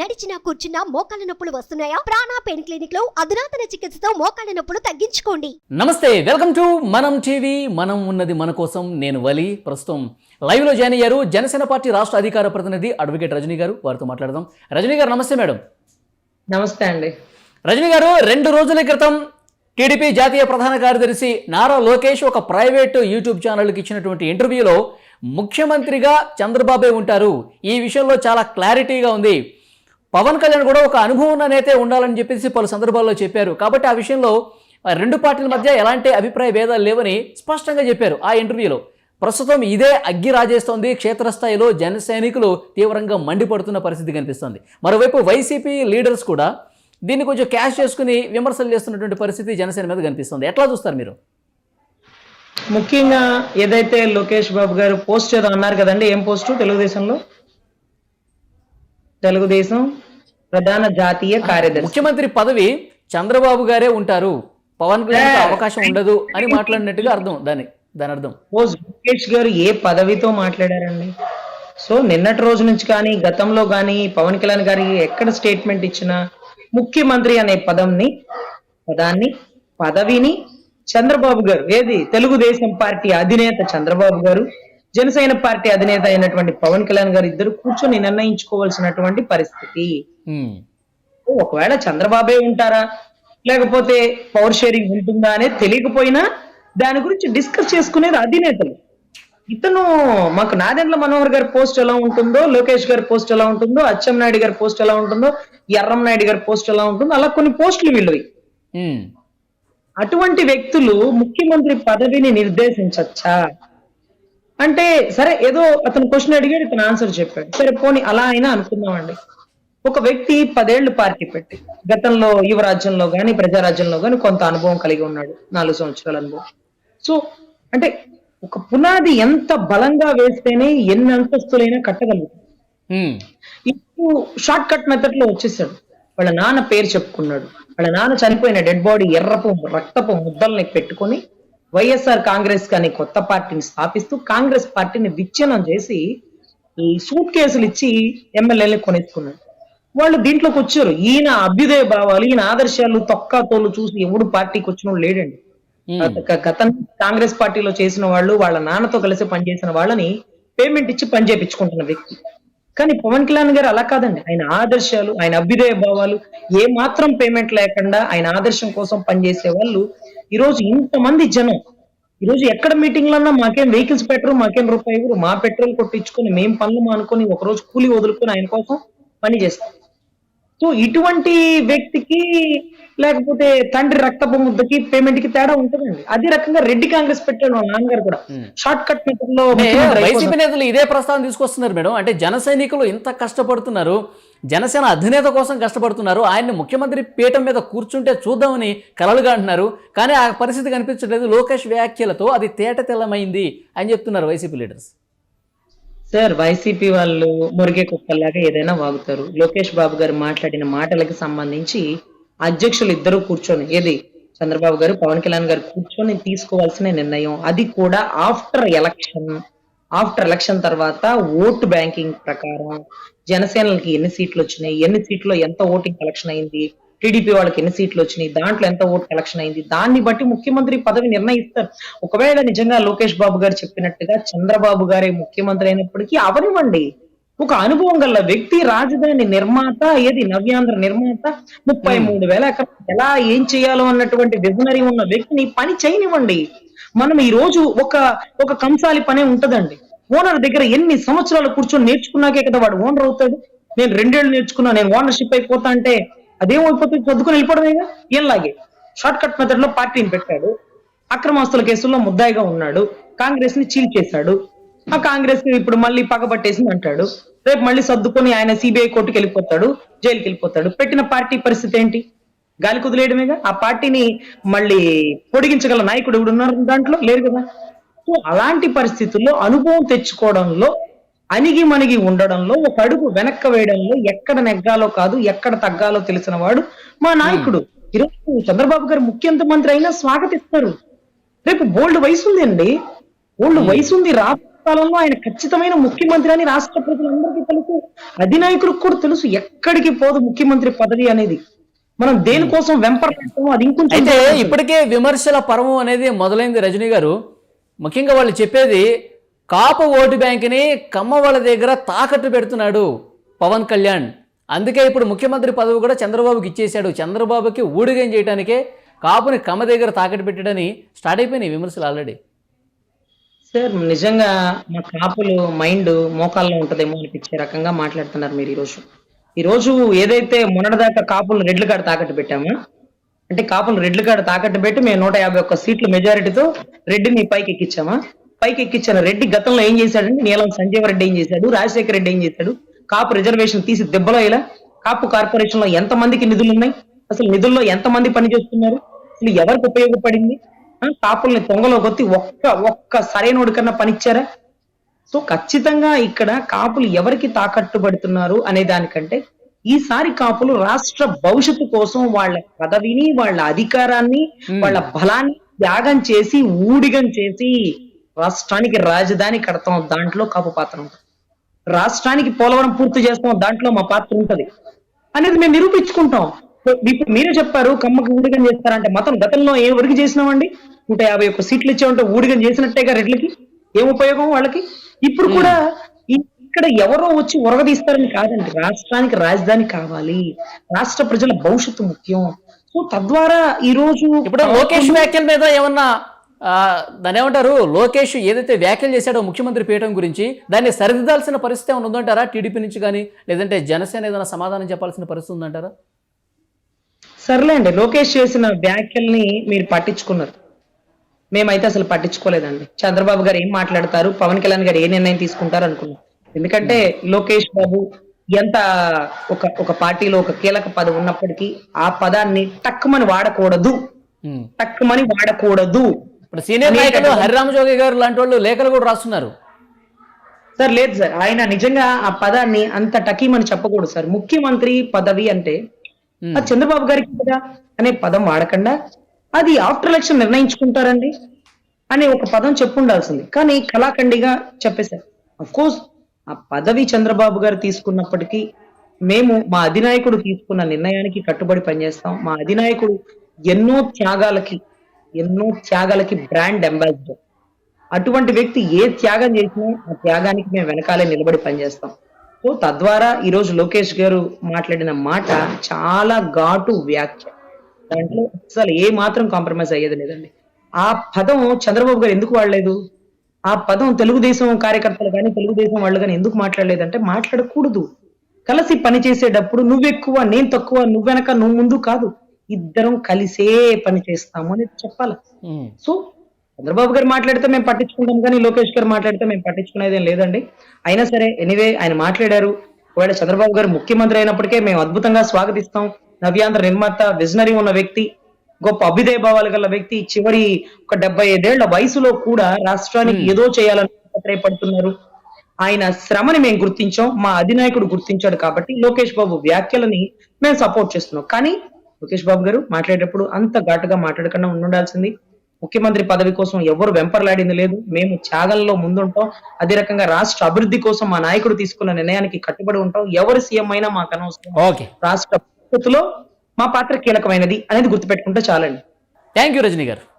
నడిచినా కూర్చున్నా మోకాళ్ళ నొప్పులు వస్తున్నాయా? ప్రాణా పెయిన్ క్లినిక్లో అధునాతన చికిత్సతో మోకాళ్ళ నొప్పులు తగ్గించుకోండి. నమస్తే వెల్కమ్ టు మనం టీవీ మనం ఉన్నది మన కోసం నేను వలి. ప్రస్తుతం లైవ్లో జాయిన్ అయ్యారు జనసేన పార్టీ రాష్ట్ర అధికార ప్రతినిధి అడ్వకేట్ రజనీ గారు. వారితో మాట్లాడదాం. రజనీ గారు నమస్తే మేడం. నమస్తే అండి. రజనీ గారు రెండు రోజుల క్రితం టీడీపీ జాతీయ ప్రధాన కార్యదర్శి నారా లోకేష్ ఒక ప్రైవేట్ యూట్యూబ్ ఛానల్కి ఇచ్చినటువంటి ఇంటర్వ్యూలో ముఖ్యమంత్రిగా చంద్రబాబే ఉంటారు. ఈ విషయంలో చాలా క్లారిటీగా ఉంది. పవన్ కళ్యాణ్ కూడా ఒక అనుభవం ఉన్న నేతే ఉండాలని చెప్పేసి పలు సందర్భాల్లో చెప్పారు. కాబట్టి ఆ విషయంలో రెండు పార్టీల మధ్య ఎలాంటి అభిప్రాయ భేదాలు లేవని స్పష్టంగా చెప్పారు ఆ ఇంటర్వ్యూలో. ప్రస్తుతం ఇదే అగ్గి రాజేస్తోంది క్షేత్రస్థాయిలో జన సైనికులు తీవ్రంగా మండిపడుతున్న పరిస్థితి కనిపిస్తోంది. మరోవైపు వైసీపీ లీడర్స్ కూడా దీన్ని కొంచెం క్యాష్ చేసుకుని విమర్శలు చేస్తున్నటువంటి పరిస్థితి జనసేన మీద కనిపిస్తుంది. ఎట్లా చూస్తారు మీరు? ముఖ్యంగా ఏదైతే లోకేష్ బాబు గారు పోస్ట్ ఏదో అన్నారు కదండి ఏం పోస్టు తెలుగుదేశంలో? తెలుగుదేశం ప్రధాన జాతీయ కార్యదర్శి. ముఖ్యమంత్రి పదవి చంద్రబాబు గారే ఉంటారు. పవన్ కళ్యాణ్ అవకాశం ఉండదు అని మాట్లాడినట్టుగా అర్థం దాని దాని అర్థం. లోకేష్ గారు ఏ పదవితో మాట్లాడారండి? సో నిన్నటి రోజు నుంచి కానీ గతంలో కానీ పవన్ కళ్యాణ్ గారి ఎక్కడ స్టేట్మెంట్ ఇచ్చినా ముఖ్యమంత్రి అనే పదంని పదాన్ని పదవిని చంద్రబాబు గారు ఏది? తెలుగుదేశం పార్టీ అధినేత చంద్రబాబు గారు జనసేన పార్టీ అధినేత అయినటువంటి పవన్ కళ్యాణ్ గారు ఇద్దరు కూర్చొని నిర్ణయించుకోవాల్సినటువంటి పరిస్థితి. ఒకవేళ చంద్రబాబే ఉంటారా? లేకపోతే పవర్ షేరింగ్ ఉంటుందా అనేది తెలియకపోయినా దాని గురించి డిస్కస్ చేసుకునేది అధినేతలు. ఇతను మాకు నాదెండ్ల మనోహర్ గారి పోస్ట్ ఎలా ఉంటుందో లోకేష్ గారి పోస్ట్ ఎలా ఉంటుందో అచ్చెం నాయుడు గారి పోస్ట్ ఎలా ఉంటుందో ఎర్రం నాయుడు గారి పోస్ట్ ఎలా ఉంటుందో అలా కొన్ని పోస్టులు వీళ్ళవి. అటువంటి వ్యక్తులు ముఖ్యమంత్రి పదవిని నిర్దేశించచ్చా? అంటే సరే ఏదో అతను క్వశ్చన్ అడిగాడు ఇతను ఆన్సర్ చెప్పాడు. సరే పోనీ అలా అయినా అనుకుందామండి. ఒక వ్యక్తి పదేళ్ళు పార్టీ పెట్టి గతంలో యువరాజ్యంలో గాని ప్రజారాజ్యంలో గాని కొంత అనుభవం కలిగి ఉన్నాడు. నాలుగు సంవత్సరాల అనుభవం. సో అంటే ఒక పునాది ఎంత బలంగా వేస్తేనే ఎన్ని అంతస్తులైనా కట్టగలుగుతాడు. ఇప్పుడు షార్ట్ కట్ మెథడ్లో వచ్చేసాడు. వాళ్ళ నాన్న పేరు చెప్పుకున్నాడు. వాళ్ళ నాన్న చనిపోయిన డెడ్ బాడీ ఎర్రపు రక్తపు ముద్దల్ని పెట్టుకొని వైఎస్ఆర్ కాంగ్రెస్ కానీ కొత్త పార్టీని స్థాపిస్తూ కాంగ్రెస్ పార్టీని విచ్ఛిన్నం చేసి ఈ సూట్ కేసులు ఇచ్చి ఎమ్మెల్యేలు కొనేసుకున్నాడు వాళ్ళు దీంట్లోకి వచ్చారు. ఈయన అభ్యుదయ భావాలు ఈయన ఆదర్శాలు తొక్క తోలు చూసి ఎవడు పార్టీకి వచ్చిన లేడండి. గత- కాంగ్రెస్ పార్టీలో చేసిన వాళ్ళు వాళ్ళ నాన్నతో కలిసి పనిచేసిన వాళ్ళని పేమెంట్ ఇచ్చి పని చేపించుకుంటున్న వ్యక్తి. కానీ పవన్ కళ్యాణ్ గారు అలా కాదండి. ఆయన ఆదర్శాలు ఆయన అభ్యుదయ భావాలు ఏ మాత్రం పేమెంట్ లేకుండా ఆయన ఆదర్శం కోసం పనిచేసే వాళ్ళు ఈ రోజు ఇంతమంది జనం. ఈ రోజు ఎక్కడ మీటింగ్లన్నా మాకేం వెహికల్స్ పెట్టరు మాకేం రూపాయి ఇవ్వరు. మా పెట్రోల్ కొట్టించుకొని మేం పనులు మానుకొని ఒకరోజు కూలి వదులుకొని ఆయన కోసం పని చేస్తాం సో ఇటువంటి వ్యక్తికి లేకపోతే తండ్రి రక్తపు ముద్దకి పేమెంట్కి తేడా ఉంటుందండి. అదే రకంగా రెడ్డి కాంగ్రెస్ పెట్టాడు వాళ్ళ నాన్నగారు కూడా. షార్ట్ కట్ మెథడ్లో. వైసీపీ నేతలు ఇదే ప్రస్తావన తీసుకొస్తున్నారు మేడం. అంటే జన సైనికులు ఇంత కష్టపడుతున్నారు. జనసేన అధినేత కోసం కష్టపడుతున్నారు. ఆయన్ని ముఖ్యమంత్రి పీఠం మీద కూర్చుంటే చూద్దామని కలలుగా అంటున్నారు. కానీ ఆ పరిస్థితి కనిపించట్లేదు. లోకేష్ వ్యాఖ్యలతో అది తేట తెల్లమైంది అని చెప్తున్నారు వైసీపీ లీడర్స్. సార్ వైసీపీ వాళ్ళు మురిగే కుక్కల్లాగా ఏదైనా వాగుతారు. లోకేష్ బాబు గారు మాట్లాడిన మాటలకు సంబంధించి అధ్యక్షులు ఇద్దరు కూర్చొని ఏది? చంద్రబాబు గారు పవన్ కళ్యాణ్ గారు కూర్చొని తీసుకోవాల్సిన నిర్ణయం. అది కూడా ఆఫ్టర్ ఎలక్షన్. ఆఫ్టర్ ఎలక్షన్ తర్వాత ఓటు బ్యాంకింగ్ ప్రకారం జనసేనలకి ఎన్ని సీట్లు వచ్చినాయి? ఎన్ని సీట్లో ఎంత ఓటింగ్ కలెక్షన్ అయింది? టీడీపీ వాళ్ళకి ఎన్ని సీట్లు వచ్చినాయి? దాంట్లో ఎంత ఓటు కలెక్షన్ అయింది? దాన్ని బట్టి ముఖ్యమంత్రి పదవి నిర్ణయిస్తారు. ఒకవేళ నిజంగా లోకేష్ బాబు గారు చెప్పినట్టుగా చంద్రబాబు గారే ముఖ్యమంత్రి అయినప్పటికీ అవనివ్వండి. ఒక అనుభవం గల వ్యక్తి రాజధాని నిర్మాత ఏది? నవ్యాంధ్ర నిర్మాత. ముప్పై మూడు వేల ఎకరాలు ఎలా ఏం చేయాలో అన్నటువంటి విజనరీ ఉన్న వ్యక్తిని పని చేయనివ్వండి. మనం ఈ రోజు ఒక ఒక కంసాలి పనే ఉంటదండి. ఓనర్ దగ్గర ఎన్ని సంవత్సరాలు కూర్చొని నేర్చుకున్నాకే కదా వాడు ఓనర్ అవుతాడు? నేను రెండేళ్ళు నేర్చుకున్నా నేను ఓనర్షిప్ అయిపోతా అంటే అదేమైపోతుంది? చదువుకుని వెళ్ళిపోవడమేగా ఏంలాగే షార్ట్ కట్ మెథడ్లో పార్టీని పెట్టాడు. అక్రమాస్తుల కేసుల్లో ముద్దాయిగా ఉన్నాడు. కాంగ్రెస్ని చీల్చేశాడు. ఆ కాంగ్రెస్ ఇప్పుడు మళ్ళీ పగబట్టేసింది అంటాడు. రేపు మళ్ళీ సర్దుకొని ఆయన సిబిఐ కోర్టుకి వెళ్ళిపోతాడు జైలుకి వెళ్ళిపోతాడు. పెట్టిన పార్టీ పరిస్థితి ఏంటి? గాలి కుదిలేయడమేగా? ఆ పార్టీని మళ్ళీ పొడిగించగల నాయకుడు ఎవడు ఉన్నారు దాంట్లో? లేరు కదా. సో అలాంటి పరిస్థితుల్లో అనుభవం తెచ్చుకోవడంలో అణిగి మణిగి ఉండడంలో ఒక అడుగు వెనక్క వేయడంలో ఎక్కడ నెగ్గాలో కాదు ఎక్కడ తగ్గాలో తెలిసిన వాడు మా నాయకుడు. ఈరోజు చంద్రబాబు గారు ముఖ్యమంత్రి అయినా స్వాగతిస్తారు. రేపు బోల్డ్ వయసు ఉంది అండి బోల్డ్ వయసు ఉంది రా కాలంలో ఆయన ఖచ్చితమైన ముఖ్యమంత్రి అని రాష్ట్ర ప్రజలందరికీ తెలుసు. అధినాయకులకు కూడా తెలుసు ఎక్కడికి పోదు ముఖ్యమంత్రి పదవి అనేది. మనం దేనికోసం వెంపర్లాడతామో అది ఇంకొంచెం అయితే ఇప్పటికే విమర్శల పర్వం అనేది మొదలైంది రజనీ గారు. ముఖ్యంగా వాళ్ళు చెప్పేది కాపు ఓటు బ్యాంక్ని కమ్మ వాళ్ళ దగ్గర తాకట్టు పెడుతున్నాడు పవన్ కళ్యాణ్. అందుకే ఇప్పుడు ముఖ్యమంత్రి పదవి కూడా చంద్రబాబుకి ఇచ్చేశాడు. చంద్రబాబుకి ఊడిగం చేయడానికే కాపుని కమ్మ దగ్గర తాకట్టు పెట్టడని స్టార్ట్ అయిపోయినాయి విమర్శలు ఆల్రెడీ సార్ నిజంగా మా కాపులు మైండ్ మోకాల్లో ఉంటదేమో అనిపించే రకంగా మాట్లాడుతున్నారు మీరు ఈరోజు. ఈరోజు ఏదైతే మొన్నటిదాకా కాపులు రెడ్ల కాడ తాకట్టు పెట్టామో అంటే కాపులు రెడ్ల కాడ తాకట్టు పెట్టి మేము నూట యాభై ఒక్క సీట్లు మెజారిటీతో రెడ్డిని పైకి ఎక్కించామా పైకి ఎక్కించిన రెడ్డి గతంలో ఏం చేశాడంటే నీలం సంజీవ రెడ్డి ఏం చేశాడు రాజశేఖర రెడ్డి ఏం చేశాడు కాపు రిజర్వేషన్ తీసి దెబ్బలో ఇలా కాపు కార్పొరేషన్లో ఎంత మందికి నిధులు ఉన్నాయి అసలు నిధుల్లో ఎంత మంది పని చేస్తున్నారు అసలు ఎవరికి ఉపయోగపడింది కాపుల్ని తొంగలో కొత్తి ఒక్క ఒక్క సరైనోడి కన్నా పనిచ్చారా? సో ఖచ్చితంగా ఇక్కడ కాపులు ఎవరికి తాకట్టు పడుతున్నారు అనే దానికంటే ఈసారి కాపులు రాష్ట్ర భవిష్యత్తు కోసం వాళ్ళ పదవిని వాళ్ళ అధికారాన్ని వాళ్ళ బలాన్ని త్యాగం చేసి ఊడిగం చేసి రాష్ట్రానికి రాజధాని కడతాం. దాంట్లో కాపు పాత్ర ఉంటుంది. రాష్ట్రానికి పోలవరం పూర్తి చేస్తాం. దాంట్లో మా పాత్ర ఉంటది. అనేది మేము నిరూపించుకుంటాం. ఇప్పుడు మీరే చెప్పారు కమ్మకి ఊడిగం చేస్తారంటే మతం గతంలో ఏ వరకు చేసినామండి? నూట యాభై ఒక్క సీట్లు ఇచ్చామంటే ఊడిగం చేసినట్టేగా రెడ్లకి? ఏం ఉపయోగం వాళ్ళకి? ఇప్పుడు కూడా ఇక్కడ ఎవరో వచ్చి ఉరగదీస్తారని కాదండి రాష్ట్రానికి రాజధాని కావాలి. రాష్ట్ర ప్రజల భవిష్యత్తు ముఖ్యం. సో తద్వారా ఈ రోజు ఇప్పుడు లోకేష్ వ్యాఖ్యల మీద ఏమన్నా దాని దాన్ని ఏమంటారు? లోకేష్ ఏదైతే వ్యాఖ్యలు చేశాడో ముఖ్యమంత్రి పీఠం గురించి దాన్ని సరిదిద్దాల్సిన పరిస్థితి ఏమైనా ఉందంటారా? టీడీపీ నుంచి కానీ లేదంటే జనసేన ఏదైనా సమాధానం చెప్పాల్సిన పరిస్థితి ఉందంటారా? సర్లేండి లోకేష్ చేసిన వ్యాఖ్యల్ని మీరు పట్టించుకున్నారు. మేమైతే అసలు పట్టించుకోలేదండి. చంద్రబాబు గారు ఏం మాట్లాడతారు పవన్ కళ్యాణ్ గారు ఏ నిర్ణయం తీసుకుంటారు అనుకున్నాం. ఎందుకంటే లోకేష్ బాబు ఎంత ఒక ఒక పార్టీలో ఒక కీలక పదవి ఉన్నప్పటికీ ఆ పదాన్ని టక్కుమని వాడకూడదు. ఉమ్. టక్కుమని వాడకూడదు. ఇప్పుడు సీనియర్ నాయకులు హరిరామ జోగి గారు లాంటి వాళ్ళు లేఖలు కూడా రాస్తున్నారు. సార్ లేదు సార్. ఆయన నిజంగా ఆ పదాన్ని అంత టకీమని చెప్పకూడదు సార్. ముఖ్యమంత్రి పదవి అంటే. అది చంద్రబాబు గారికి కదా అనే పదం వాడకుండా? అది ఆఫ్టర్ ఎలక్షన్ నిర్ణయించుకుంటారండి అనే ఒక పదం చెప్పుండాల్సింది. కానీ కళాఖండిగా చెప్పేశారు. అఫ్ కోర్స్ ఆ పదవి చంద్రబాబు గారు తీసుకున్నప్పటికీ మేము మా అధినాయకుడు తీసుకున్న నిర్ణయానికి కట్టుబడి పనిచేస్తాం. మా అధినాయకుడు ఎన్నో త్యాగాలకి ఎన్నో త్యాగాలకి బ్రాండ్ అంబాసిడర్ అటువంటి వ్యక్తి ఏ త్యాగం చేసినా ఆ త్యాగానికి మేము వెనకాలే నిలబడి పనిచేస్తాం. తద్వారా ఈ రోజు లోకేష్ గారు మాట్లాడిన మాట చాలా ఘాటు వ్యాఖ్య. దాంట్లో అసలు ఏ మాత్రం కాంప్రమైజ్ అయ్యేది లేదండి. ఆ పదం చంద్రబాబు గారు ఎందుకు వాడలేదు? ఆ పదం తెలుగుదేశం కార్యకర్తలు కానీ తెలుగుదేశం వాళ్ళు కానీ ఎందుకు మాట్లాడలేదంటే మాట్లాడకూడదు. కలిసి పని చేసేటప్పుడు నువ్వెక్కువ నేను తక్కువ నువ్వెనక నువ్వు ముందు కాదు. ఇద్దరం కలిసే పని చేస్తాము అని చెప్పాలి. సో చంద్రబాబు గారు మాట్లాడితే మేము పట్టించుకుంటాం కానీ లోకేష్ గారు మాట్లాడితే మేము పట్టించుకునేది లేదండి. అయినా సరే ఎనీవే ఆయన మాట్లాడారు. ఒకవేళ చంద్రబాబు గారు ముఖ్యమంత్రి అయినప్పటికే మేము అద్భుతంగా స్వాగతిస్తాం. నవ్యాంధ్ర నిర్మాత విజనరీ ఉన్న వ్యక్తి గొప్ప అభ్యుదయ భావాలు గల వ్యక్తి చివరి ఒక డెబ్బై ఐదేళ్ళ వయసులో కూడా రాష్ట్రానికి ఏదో చేయాలని తాపత్రయపడుతున్నారు ఆయన శ్రమని మేము గుర్తించాం మా అధినాయకుడు గుర్తించాడు కాబట్టి లోకేష్ బాబు వ్యాఖ్యలని మేము సపోర్ట్ చేస్తున్నాం. కానీ లోకేష్ బాబు గారు మాట్లాడేటప్పుడు అంత ఘాటుగా మాట్లాడకుండా ఉండాల్సింది ముఖ్యమంత్రి పదవి కోసం ఎవరు వెంపర్లాడింది లేదు. మేము త్యాగంలో ముందుంటాం. అదే రకంగా రాష్ట్ర అభివృద్ధి కోసం మా నాయకుడు తీసుకున్న నిర్ణయానికి కట్టుబడి ఉంటాం. ఎవరు సీఎం అయినా మాకు అనవసరం. ఓకే. రాష్ట్ర భవిష్యత్తులో మా పాత్ర కీలకమైనది అనేది గుర్తుపెట్టుకుంటే చాలండి. థ్యాంక్ యూ రజనీ గారు.